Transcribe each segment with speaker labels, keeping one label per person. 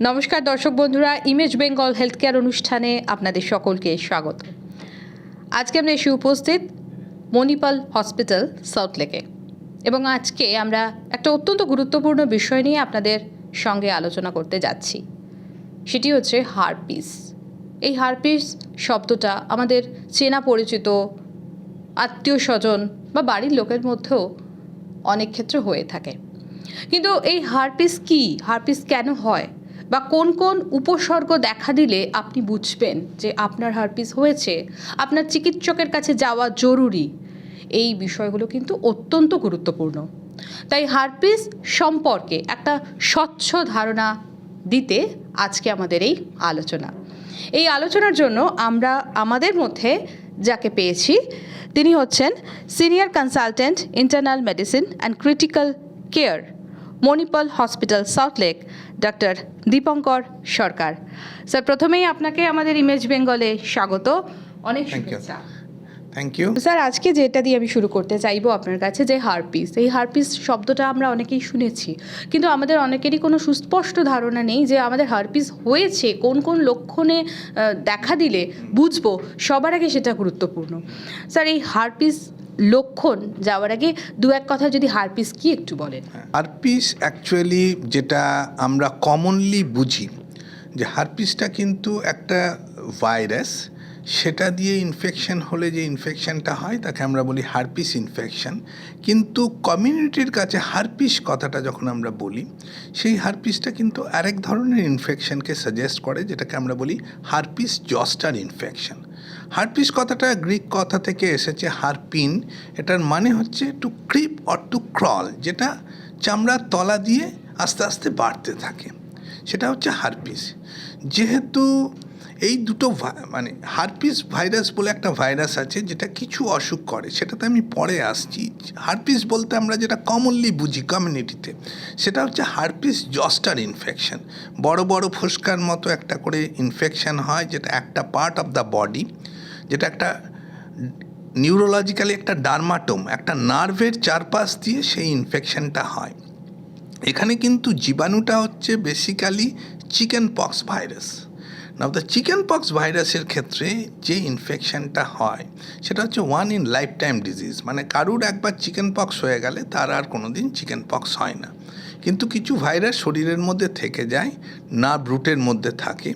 Speaker 1: নমস্কার দর্শক বন্ধুরা ইমেজ বেঙ্গল হেলথ কেয়ার অনুষ্ঠানে আপনাদের সকলকে স্বাগত। আজকে আমরা এসে উপস্থিত মণিপাল হসপিটাল সল্টলেকে এবং আজকে আমরা একটা অত্যন্ত গুরুত্বপূর্ণ বিষয় নিয়ে আপনাদের সঙ্গে আলোচনা করতে যাচ্ছি। সেটি হচ্ছে হারপিস। এই হারপিস শব্দটা আমাদের চেনা পরিচিত, আত্মীয় স্বজন বা বাড়ির লোকের মধ্যেও অনেক ক্ষেত্রে হয়ে থাকে। কিন্তু এই হারপিস কি? হারপিস কেন হয়? বা কোন কোন উপসর্গ দেখা দিলে আপনি বুঝবেন যে আপনার হারপিস হয়েছে? আপনার চিকিৎসকের কাছে যাওয়া জরুরি। এই বিষয়গুলো কিন্তু অত্যন্ত গুরুত্বপূর্ণ। তাই হারপিস সম্পর্কে একটা স্বচ্ছ ধারণা দিতে আজকে আমাদের এই আলোচনা। এই আলোচনার জন্য আমরা আমাদের মধ্যে যাকে পেয়েছি, তিনি হচ্ছেন senior consultant, internal medicine and critical care Manipal hospital Salt Lake doctor Dipankar Sarkar. Sir প্রথমেই আপনাকে আমাদের ইমেজ বেঙ্গলে স্বাগত। অনেক শুভেচ্ছা।
Speaker 2: থ্যাংক ইউ
Speaker 1: স্যার আজকে যেটা দিয়ে আমি শুরু করতে চাইব আপনার কাছে যে হারপিস। এই হারপিস শব্দটা আমরা অনেকেই শুনেছি কিন্তু আমাদের অনেকেরই কোনো সুস্পষ্ট ধারণা নেই যে আমাদের হারপিস হয়েছে কোন কোন লক্ষণে দেখা দিলে বুঝব। সবার আগে সেটা গুরুত্বপূর্ণ। স্যার এই হারপিস লক্ষণ যাওয়ার আগে দু এক কথা যদি হারপিস কি একটু বলেন?
Speaker 2: হারপিস অ্যাকচুয়ালি যেটা আমরা কমনলি বুঝি, যে হারপিসটা কিন্তু একটা ভাইরাস সেটা দিয়ে ইনফেকশন হলে যে ইনফেকশনটা হয়, তাকে আমরা বলি হারপিস ইনফেকশন কিন্তু কমিউনিটির কাছে হারপিস কথাটা যখন আমরা বলি, সেই হারপিসটা কিন্তু আরেক ধরনের ইনফেকশনকে সাজেস্ট করে, যেটাকে আমরা বলি হারপিস জস্টার ইনফেকশন হারপিস কথাটা গ্রিক কথা থেকে এসেছে হারপিন। এটার মানে হচ্ছে to creep or to crawl যেটা চামড়ার তলা দিয়ে আস্তে আস্তে বাড়তে থাকে। সেটা হচ্ছে হারপিস। যেহেতু এই দুটো মানে হারপিস ভাইরাস বলে একটা ভাইরাস আছে, যেটা কিছু অসুখ করে, সেটাতে আমি পরে আসছি। হারপিস বলতে আমরা যেটা কমনলি বুঝি কমিউনিটিতে সেটা হচ্ছে হারপিস জস্টার ইনফেকশন বড় বড় ফুসকার মতো একটা করে ইনফেকশন হয়, যেটা একটা পার্ট অফ দ্য বডি যেটা একটা নিউরোলজিক্যালি একটা ডার্মাটোম একটা নার্ভের চারপাশ দিয়ে সেই ইনফেকশনটা হয়। এখানে কিন্তু জীবাণুটা হচ্ছে basically chicken pox virus now the chicken pox ভাইরাসের ক্ষেত্রে যে ইনফেকশনটা হয়, সেটা হচ্ছে one in life time disease মানে কারুর একবার চিকেন পক্স হয়ে গেলে তার আর কোনো দিন চিকেন পক্স হয় না। কিন্তু কিছু ভাইরাস শরীরের মধ্যে থেকে যায় নার্ভ রুটের মধ্যে থাকে।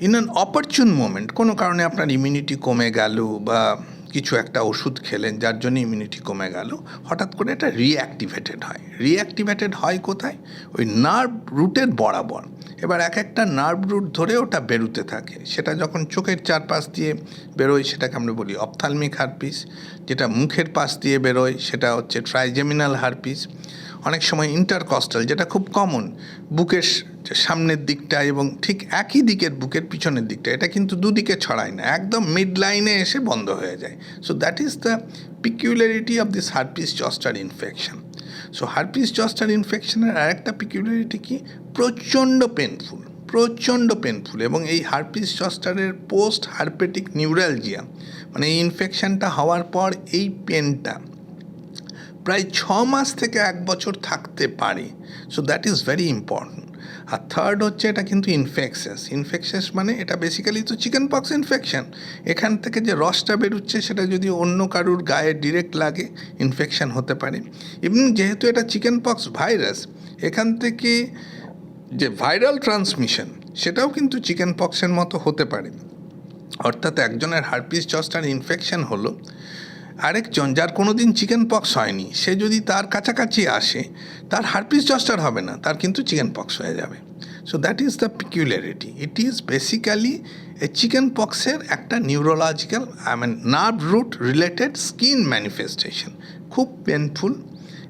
Speaker 2: ইন অ্যান অপরচুন মোমেন্ট কোনো কারণে আপনার ইমিউনিটি কমে গেল বা কিছু একটা ওষুধ খেলেন, যার জন্য ইমিউনিটি কমে গেল, হঠাৎ করে এটা রিঅ্যাক্টিভেটেড হয়। রিঅ্যাক্টিভেটেড হয় কোথায়? ওই নার্ভ রুটের বরাবর। এবার এক একটা নার্ভ রুট ধরে ওটা বেরোতে থাকে। সেটা যখন চোখের চারপাশ দিয়ে বেরোয়, সেটাকে আমরা বলি অপথালমিক হারপিস যেটা মুখের পাশ দিয়ে বেরোয়, সেটা হচ্ছে ট্রাইজেমিনাল হারপিস অনেক সময় ইন্টারকস্টাল যেটা খুব কমন বুকের স- সামনের দিকটা এবং ঠিক একই দিকের বুকের পিছনের দিকটা। এটা কিন্তু দুদিকে ছড়ায় না, একদম মিড লাইনে এসে বন্ধ হয়ে যায়। So that is the peculiarity of this herpes zoster infection so herpes zoster ইনফেকশনের আরেকটা পিকিউলারিটি কি? প্রচণ্ড পেনফুল প্রচণ্ড পেনফুল এবং এই হারপিস জস্টারের পোস্ট হারপেটিক নিউরালজিয়া মানে এই ইনফেকশনটা হওয়ার পর এই পেনটা প্রায় ছ মাস থেকে এক বছর থাকতে পারে। So that is very important R third হচ্ছে এটা কিন্তু ইনফেকশাস ইনফেকশাস মানে এটা বেসিক্যালি তো চিকেন পক্স ইনফেকশন এখান থেকে যে রসটা বেরোচ্ছে, সেটা যদি অন্য কারুর গায়ে ডিরেক্ট লাগে ইনফেকশান হতে পারে। এবং যেহেতু এটা চিকেন পক্স ভাইরাস এখান থেকে যে ভাইরাল ট্রান্সমিশন সেটাও কিন্তু চিকেন পক্সের মতো হতে পারে। অর্থাৎ একজনের হারপিস জস্টার ইনফেকশন হলো আরেকজন যার কোনো দিন চিকেন পক্স হয়নি, সে যদি তার কাছাকাছি আসে, তার হারপিস জস্টার হবে না, তার কিন্তু চিকেন পক্স হয়ে যাবে। So that is the peculiarity it is basically a chicken পক্সের একটা neurological I mean nerve root related skin manifestation খুব পেনফুল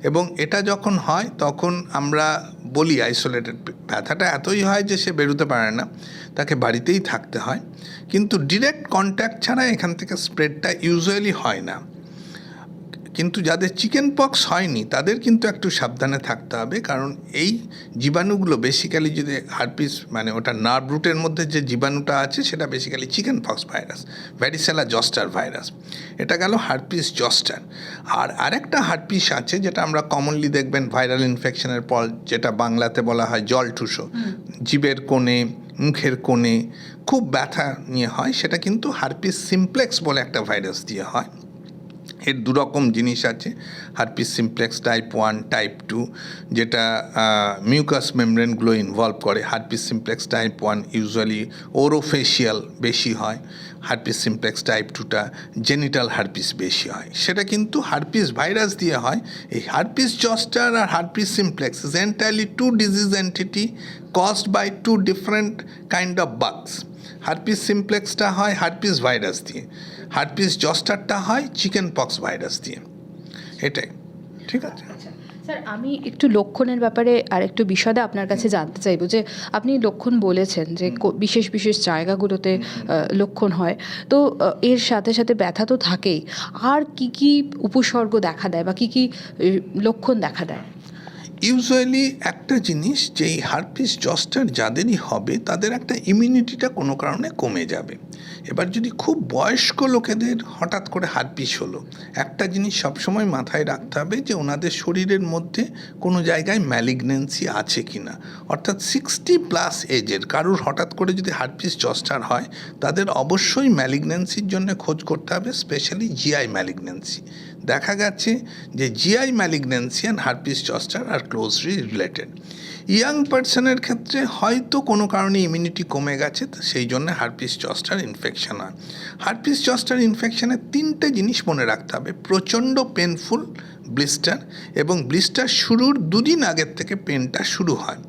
Speaker 2: এবং এটা যখন হয়, তখন আমরা বলি আইসোলেটেড ব্যথাটা এতই হয় যে সে বেরোতে পারে না, তাকে বাড়িতেই থাকতে হয়। কিন্তু ডিরেক্ট কন্ট্যাক্ট ছাড়া এখান থেকে স্প্রেডটা ইউজুয়ালি হয় না। কিন্তু যাদের চিকেন পক্স হয়নি তাদের কিন্তু একটু সাবধানে থাকতে হবে। কারণ এই জীবাণুগুলো বেসিক্যালি যদি হারপিস মানে ওটা নার্ভ রুটের মধ্যে যে জীবাণুটা আছে সেটা basically chicken pox virus varicella zoster virus এটা গেল হারপিস জস্টার আর আরেকটা হারপিস আছে যেটা আমরা কমনলি দেখবেন ভাইরাল ইনফেকশনের পর যেটা বাংলাতে বলা হয় জল ঠুসো। জীবের কোণে মুখের কোণে খুব ব্যথা নিয়ে হয়। সেটা কিন্তু হারপিস সিমপ্লেক্স বলে একটা ভাইরাস দিয়ে হয়। এর দুরকম জিনিস আছে। Herpes simplex type one, type two, যেটা মিউকাস মেমব্রেনগুলো ইনভলভ করে। Herpes simplex type one usually orofacial বেশি হয়। হারপিস সিমপ্লেক্স টাইপ টুটা জেনিটাল হারপিস বেশি হয়। সেটা কিন্তু হারপিস ভাইরাস দিয়ে হয়। এই herpes zoster R herpes simplex is entirely two disease entity caused by two different kind of bugs herpes সিমপ্লেক্সটা হয় হারপিস ভাইরাস দিয়ে। হারপিস জস্টারটা হয় চিকেন পক্স ভাইরাস দিয়ে। এটাই। ঠিক আছে?
Speaker 1: স্যার আমি একটু লক্ষণের ব্যাপারে আর একটু বিশদে আপনার কাছে জানতে চাইব যে আপনি লক্ষণ বলেছেন যে বিশেষ বিশেষ জায়গাগুলোতে লক্ষণ হয়। তো এর সাথে সাথে ব্যথা তো থাকেই। আর কি কি উপসর্গ দেখা দেয় বা কি কি লক্ষণ দেখা দেয়?
Speaker 2: ইউজুয়ালি একটা জিনিস যে এই হারপিস জস্টার যাদেরই হবে, তাদের একটা ইমিউনিটিটা কোনো কারণে কমে যাবে। এবার যদি খুব বয়স্ক লোকেদের হঠাৎ করে হারপিস হলো, একটা জিনিস সবসময় মাথায় রাখতে হবে যে ওনাদের শরীরের মধ্যে কোনো জায়গায় ম্যালিগনেন্সি আছে কি না অর্থাৎ সিক্সটি প্লাস এজের কারুর হঠাৎ করে যদি হারপিস জস্টার হয়, তাদের অবশ্যই ম্যালিগনেন্সির জন্য খোঁজ করতে হবে স্পেশালি জিআই ম্যালিগনেন্সি দেখা গেছে যে GI malignancy and herpes zoster R closely related young পার্সনের ক্ষেত্রে হয়তো কোনো কারণে ইমিউনিটি কমে গেছে সেই জন্য হারপিস জস্টার ইনফেকশন হয় হারপিস জস্টার ইনফেকশনের তিনটে জিনিস মনে রাখতে হবে প্রচণ্ড পেনফুল ব্লিস্টার এবং ব্লিস্টার শুরুর দুদিন আগের থেকে পেনটা শুরু হয়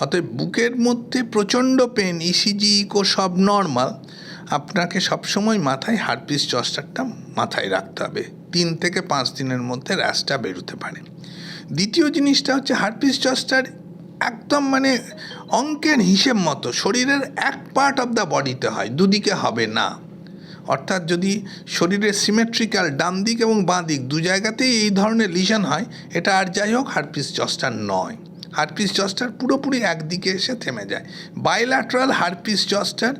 Speaker 2: অতএব বুকের মধ্যে প্রচণ্ড পেন ইসিজি ইকো সব নর্মাল আপনাকে সবসময় মাথায় হারপিস জস্টারটা মাথায় রাখতে হবে। তিন থেকে পাঁচ দিনের মধ্যে র্যাশটা বেরোতে পারে। দ্বিতীয় জিনিসটা হচ্ছে হারপিস জস্টার একদম মানে অঙ্কের হিসেব মতো শরীরের এক পার্ট অফ দ্য বডিতে হয়, দুদিকে হবে না। অর্থাৎ যদি শরীরের সিমেট্রিক্যাল ডান দিক এবং বাঁ দিক দু জায়গাতেই এই ধরনের লিশন হয়, এটা আর যাই হোক হারপিস জস্টার নয়। হারপিস জস্টার পুরোপুরি একদিকে এসে থেমে যায়। Bilateral herpes zoster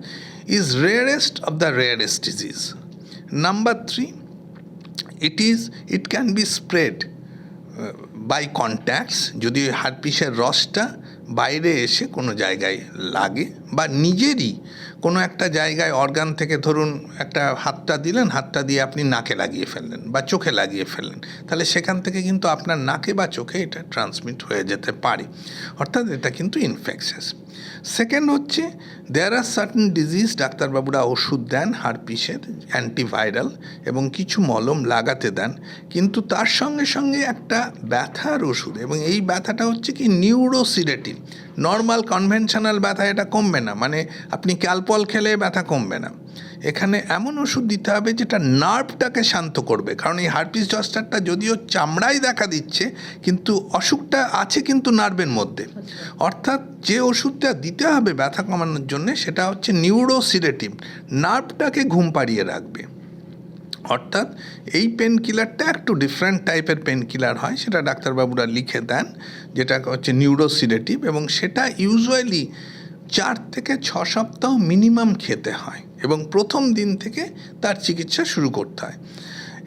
Speaker 2: is rarest of the rarest disease number three it is it can be spread by contacts যদি ওই হারপিসের রসটা বাইরে এসে কোনো জায়গায় লাগে বা নিজেরই কোনো একটা জায়গায় অর্গান থেকে ধরুন একটা হাতটা দিলেন, হাতটা দিয়ে আপনি নাকে লাগিয়ে ফেললেন বা চোখে লাগিয়ে ফেললেন, তাহলে সেখান থেকে কিন্তু আপনার নাকে বা চোখে এটা ট্রান্সমিট হয়ে যেতে পারে। অর্থাৎ এটা কিন্তু ইনফেকশাস সেকেন্ড হচ্ছে দেয়ার আর সার্টেন ডিজিজ ডাক্তারবাবুরা ওষুধ দেন, হারপিসের অ্যান্টিভাইরাল এবং কিছু মলম লাগাতে দেন। কিন্তু তার সঙ্গে সঙ্গে একটা ব্যথার ওষুধ এবং এই ব্যথাটা হচ্ছে কি নিউরোসিডেটিভ নর্মাল কনভেনশনাল ব্যথা এটা কমবে না। মানে আপনি ক্যালপল খেলে ব্যথা কমবে না। এখানে এমন ওষুধ দিতে হবে যেটা নার্ভটাকে শান্ত করবে। কারণ এই হারপিস জস্টারটা যদিও চামড়ায় দেখা দিচ্ছে, কিন্তু অসুখটা আছে কিন্তু নার্ভের মধ্যে। অর্থাৎ যে ওষুধটা দিতে হবে ব্যথা কমানোর জন্য, সেটা হচ্ছে নিউরোসিরেটিভ নার্ভটাকে ঘুম পাড়িয়ে রাখবে। অর্থাৎ এই পেন কিলারটা একটু ডিফারেন্ট টাইপের পেন কিলার হয়, সেটা ডাক্তারবাবুরা লিখে দেন, যেটা হচ্ছে নিউরোসিডেটিভ এবং সেটা ইউজুয়ালি চার থেকে ছ সপ্তাহ মিনিমাম খেতে হয়। এবং প্রথম দিন থেকে তার চিকিৎসা শুরু করতে হয়।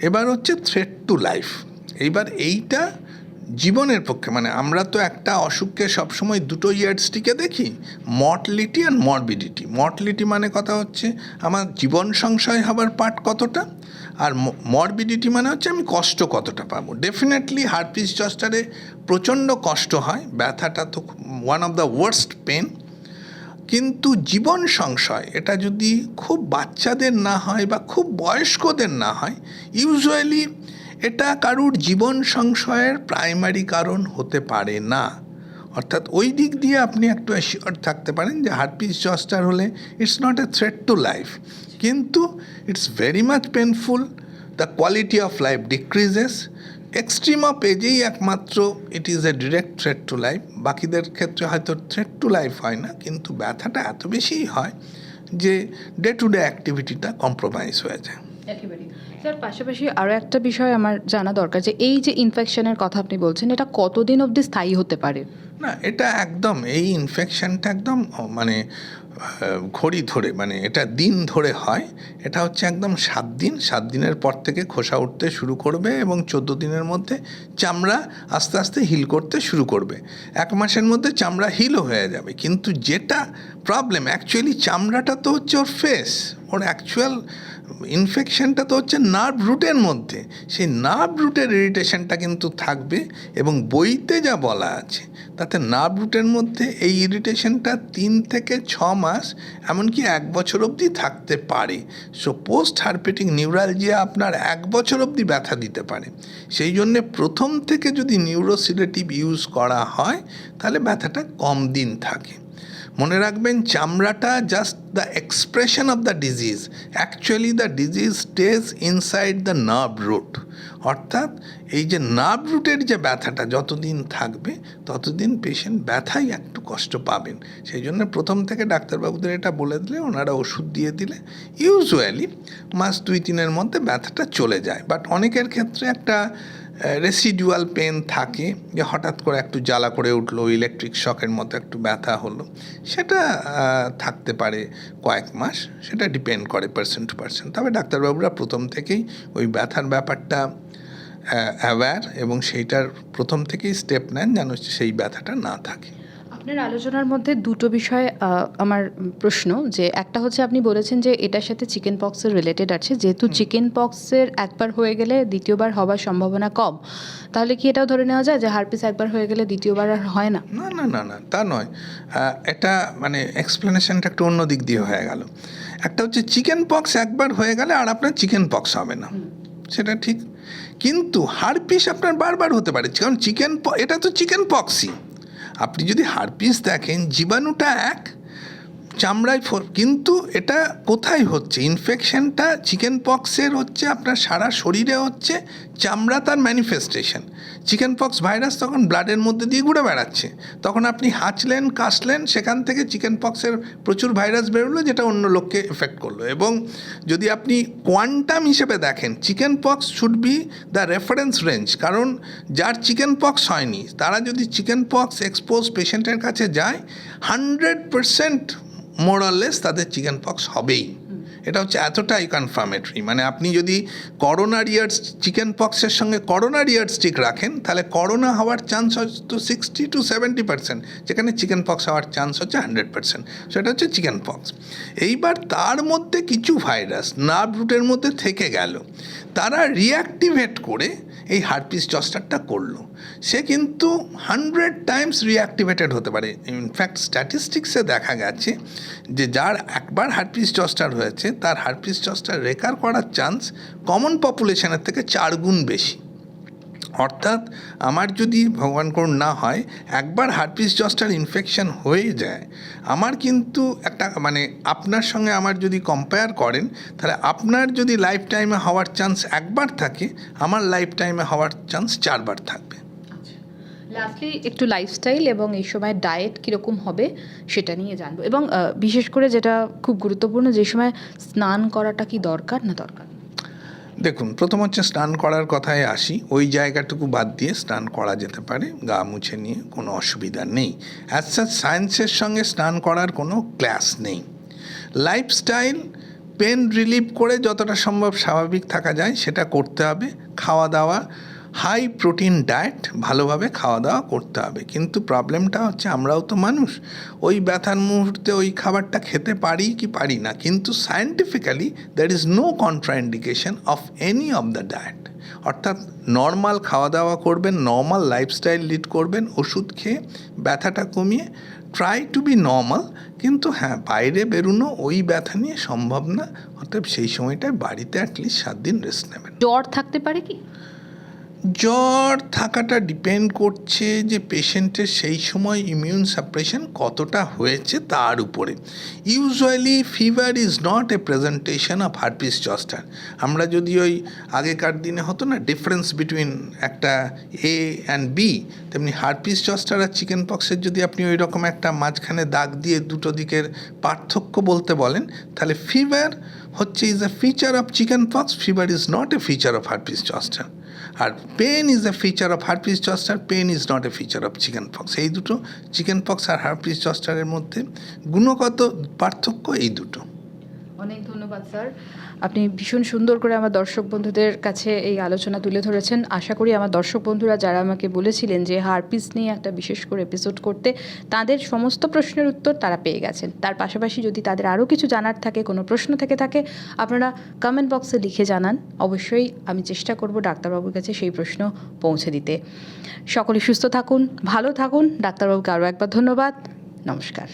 Speaker 2: এবার হচ্ছে থ্রেট টু লাইফ এইবার এইটা জীবনের পক্ষে মানে আমরা তো একটা অসুখকে সবসময় দুটো ইয়ার্ডসটিকে দেখি মর্টলিটি আর মরবিডিটি মর্টলিটি মানে কথা হচ্ছে আমার জীবন সংশয় হবার পার্ট কতটা, আর মরবিডিটি মানে হচ্ছে আমি কষ্ট কতটা পাবো। ডেফিনেটলি হার্টপিস জস্টারে প্রচণ্ড কষ্ট হয়, ব্যথাটা তো one of the worst pain কিন্তু জীবন সংশয়, এটা যদি খুব বাচ্চাদের না হয় বা খুব বয়স্কদের না হয় ইউজুয়ালি এটা কারুর জীবন সংশয়ের প্রাইমারি কারণ হতে পারে না। অর্থাৎ ওই দিক দিয়ে আপনি একটু অ্যাসিওর থাকতে পারেন যে হার্টপিস জস্টার হলে it's not a threat to life কিন্তু it's very much painful the quality of life decreases extreme পেজেই একমাত্র it is a direct threat to life বাকিদের ক্ষেত্রে হয়তো থ্রেট টু লাইফ হয় না কিন্তু ব্যথাটা এত বেশিই হয় যে ডে টু ডে অ্যাক্টিভিটিটা কম্প্রোমাইজ হয়ে যায়।
Speaker 1: একেবারেই। স্যার পাশাপাশি আরও একটা বিষয় আমার জানা দরকার যে এই যে ইনফেকশনের কথা আপনি বলছেন এটা কতদিন অবধি স্থায়ী হতে পারে?
Speaker 2: না এটা একদম এই ইনফেকশনটা একদম মানে ঘড়ি ধরে মানে এটা দিন ধরে হয়। এটা হচ্ছে একদম সাত দিন। সাত দিনের পর থেকে খোসা উঠতে শুরু করবে এবং চোদ্দ দিনের মধ্যে চামড়া আস্তে আস্তে হিল করতে শুরু করবে। এক মাসের মধ্যে চামড়া হিলও হয়ে যাবে। কিন্তু যেটা প্রবলেম অ্যাকচুয়ালি চামড়াটা তো হচ্ছে ওর ফেস ওর অ্যাকচুয়াল ইনফেকশনটা তো হচ্ছে নার্ভ রুটের মধ্যে। সেই নার্ভ রুটের ইরিটেশনটা কিন্তু থাকবে এবং বইতে যা বলা আছে, তাতে নার্ভ রুটের মধ্যে এই ইরিটেশনটা তিন থেকে ছ মাস, এমনকি এক বছর অবধি থাকতে পারে। সো পোস্ট হারপেটিক নিউরালজিয়া আপনার এক বছর অবধি ব্যথা দিতে পারে। সেই জন্যে প্রথম থেকে যদি নিউরোসিলেটিভ ইউজ করা হয়, তাহলে ব্যথাটা কম দিন থাকে। মনে রাখবেন, চামড়াটা just the expression of the disease actually the disease stage inside the nerve root অর্থাৎ এই যে নার্ভ রুটের যে ব্যথাটা যতদিন থাকবে, ততদিন পেশেন্ট ব্যথাই একটু কষ্ট পাবেন। সেই জন্য প্রথম থেকে ডাক্তারবাবুদের এটা বলে দিলে, ওনারা ওষুধ দিয়ে দিলে ইউজুয়ালি মাস দুই, তিনের মধ্যে ব্যথাটা চলে যায়। বাট অনেকের ক্ষেত্রে একটা রেসিডুয়াল পেন থাকে, যে হঠাৎ করে একটু জ্বালা করে উঠল ইলেকট্রিক শকের মতো একটু ব্যথা হলো, সেটা থাকতে পারে কয়েক মাস, সেটা ডিপেন্ড করে পার্সেন্ট টু পার্সেন্ট তবে ডাক্তারবাবুরা প্রথম থেকেই ওই ব্যথার ব্যাপারটা অ্যাওয়্যার এবং সেইটার প্রথম থেকেই স্টেপ নেন যেন সেই ব্যথাটা না থাকে।
Speaker 1: আপনার আলোচনার মধ্যে দুটো বিষয় আমার প্রশ্ন যে একটা হচ্ছে আপনি বলেছেন যে এটার সাথে চিকেন পক্সের রিলেটেড আছে। যেহেতু চিকেন পক্সের একবার হয়ে গেলে দ্বিতীয়বার হওয়ার সম্ভাবনা কম তাহলে কি এটাও ধরে নেওয়া যায় যে হারপিস একবার হয়ে গেলে দ্বিতীয়বার আর হয় না?
Speaker 2: না না না না তা নয়। এটা মানে এক্সপ্লেনেশনটা একটু অন্য দিক দিয়ে হয়ে গেল। একটা হচ্ছে চিকেন পক্স একবার হয়ে গেলে আর আপনার চিকেন পক্স হবে না। সেটা ঠিক। কিন্তু হারপিস আপনার বারবার হতে পারে। কারণ চিকেন এটা তো চিকেন পক্সই আপনি যদি হারপিস দেখেন জীবাণুটা এক চামড়ায় ফো- কিন্তু এটা কোথায় হচ্ছে? ইনফেকশনটা চিকেন পক্সের হচ্ছে, আপনার সারা শরীরে হচ্ছে, চামড়া তার ম্যানিফেস্টেশন চিকেন পক্স ভাইরাস তখন ব্লাডের মধ্যে দিয়ে ঘুরে বেড়াচ্ছে। তখন আপনি হাঁচলেন, কাশলেন, সেখান থেকে চিকেন পক্সের প্রচুর ভাইরাস বেরোলো, যেটা অন্য লোককে এফেক্ট করল। এবং যদি আপনি কোয়ান্টাম হিসেবে দেখেন chicken pox should be the reference range কারণ যার চিকেন পক্স হয়নি, তারা যদি চিকেন পক্স এক্সপোজ পেশেন্টের কাছে যায় হান্ড্রেড পারসেন্ট মোরাললেস তাদের চিকেন পক্স হবেই। এটা হচ্ছে এতটাই কনফার্মেটরি মানে আপনি যদি করোনার ইয়ার্স চিকেন পক্সের সঙ্গে করোনার ইয়ার স্টিক রাখেন তাহলে করোনা হওয়ার চান্স হচ্ছে সিক্সটি টু সেভেন্টি পার্সেন্ট যেখানে চিকেন পক্স হওয়ার চান্স হচ্ছে হান্ড্রেড পার্সেন্ট সেটা হচ্ছে চিকেন পক্স এইবার তার মধ্যে কিছু ভাইরাস নার্ভ রুটের মধ্যে থেকে গেল। তারা রিঅ্যাক্টিভেট করে এই হার্পিস জস্টারটা করল। সে কিন্তু হান্ড্রেড টাইমস রিঅ্যাক্টিভেটেড হতে পারে। ইনফ্যাক্ট স্ট্যাটিস্টিক্সে দেখা গেছে যে যার একবার হার্পিস জস্টার হয়েছে, তার হার্পিস জস্টার রেকার করার চান্স কমন পপুলেশনের থেকে চার গুণ বেশি। অর্থাৎ আমার যদি ভগবান করুন না হয়, একবার হার্পিস জস্টার ইনফেকশন হয়ে যায়, আমার কিন্তু একটা মানে আপনার সঙ্গে আমার যদি কম্পেয়ার করেন, তাহলে আপনার যদি লাইফ টাইমে হওয়ার চান্স একবার থাকে, আমার লাইফ টাইমে হওয়ার চান্স চারবার থাকবে।
Speaker 1: লাস্টলি একটু লাইফস্টাইল এবং এই সময় ডায়েট কীরকম হবে, সেটা নিয়ে জানব। এবং বিশেষ করে যেটা খুব গুরুত্বপূর্ণ, যে সময় স্নান করাটা কি দরকার না দরকার?
Speaker 2: দেখুন, প্রথম হচ্ছে স্নান করার কথায় আসি। ওই জায়গাটুকু বাদ দিয়ে স্নান করা যেতে পারে, গা মুছে নিয়ে কোনো অসুবিধা নেই। অ্যাজ সাচ সায়েন্সের সঙ্গে স্নান করার কোনো ক্লাস নেই। লাইফস্টাইল পেন রিলিভ করে যতটা সম্ভব স্বাভাবিক থাকা যায়, সেটা করতে হবে। খাওয়া দাওয়া হাই প্রোটিন ডায়েট ভালোভাবে খাওয়া দাওয়া করতে হবে। কিন্তু প্রবলেমটা হচ্ছে আমরাও তো মানুষ। ওই ব্যথার মুহূর্তে ওই খাবারটা খেতে পারি কি পারি না। কিন্তু scientifically there is no contraindication of any of the diet অর্থাৎ নর্মাল খাওয়া দাওয়া করবেন নর্মাল লাইফস্টাইল লিড করবেন, ওষুধ খেয়ে ব্যথাটা কমিয়ে ট্রাই টু বি নর্মাল কিন্তু হ্যাঁ বাইরে বেরোনো ওই ব্যথা নিয়ে সম্ভব না। অতএব সেই সময়টায় বাড়িতে অ্যাটলিস্ট সাত দিন রেস্ট নেবেন।
Speaker 1: জ্বর থাকতে পারে কি?
Speaker 2: জ্বর থাকাটা ডিপেন্ড করছে যে পেশেন্টের সেই সময় ইমিউন সাপ্রেশন কতটা হয়েছে তার উপরে। Usually fever is not a presentation of herpes zoster আমরা যদি ওই আগেকার দিনে হতো না ডিফারেন্স বিটুইন একটা এ অ্যান্ড বি তেমনি হার্পিস জস্টার আর চিকেন পক্সের যদি আপনি ওই রকম একটা মাঝখানে দাগ দিয়ে দুটো দিকের পার্থক্য বলতে বলেন, তাহলে ফিভার হচ্ছে is a feature of chicken pox fever is not a feature of herpes zoster R pain is a feature of herpes zoster pain is not a feature of chicken pox এই দুটো chicken pox আর herpes চস্টারের মধ্যে গুণগত পার্থক্য এই দুটো।
Speaker 1: অনেক ধন্যবাদ, স্যার। আপনি ভীষণ সুন্দর করে আমার দর্শক বন্ধুদের কাছে এই আলোচনা তুলে ধরেছেন। আশা করি আমার দর্শক বন্ধুরা যারা আমাকে বলেছিলেন যে হারপিস নিয়ে একটা বিশেষ করে এপিসোড করতে, তাদের সমস্ত প্রশ্নের উত্তর তারা পেয়ে গেছেন। তার পাশাপাশি যদি তাদের আরও কিছু জানার থাকে, কোনো প্রশ্ন থেকে থাকে, আপনারা কমেন্ট বক্সে লিখে জানান। অবশ্যই আমি চেষ্টা করব ডাক্তারবাবুর কাছে সেই প্রশ্ন পৌঁছে দিতে। সকলে সুস্থ থাকুন, ভালো থাকুন। ডাক্তারবাবুকে আরও একবার ধন্যবাদ। নমস্কার।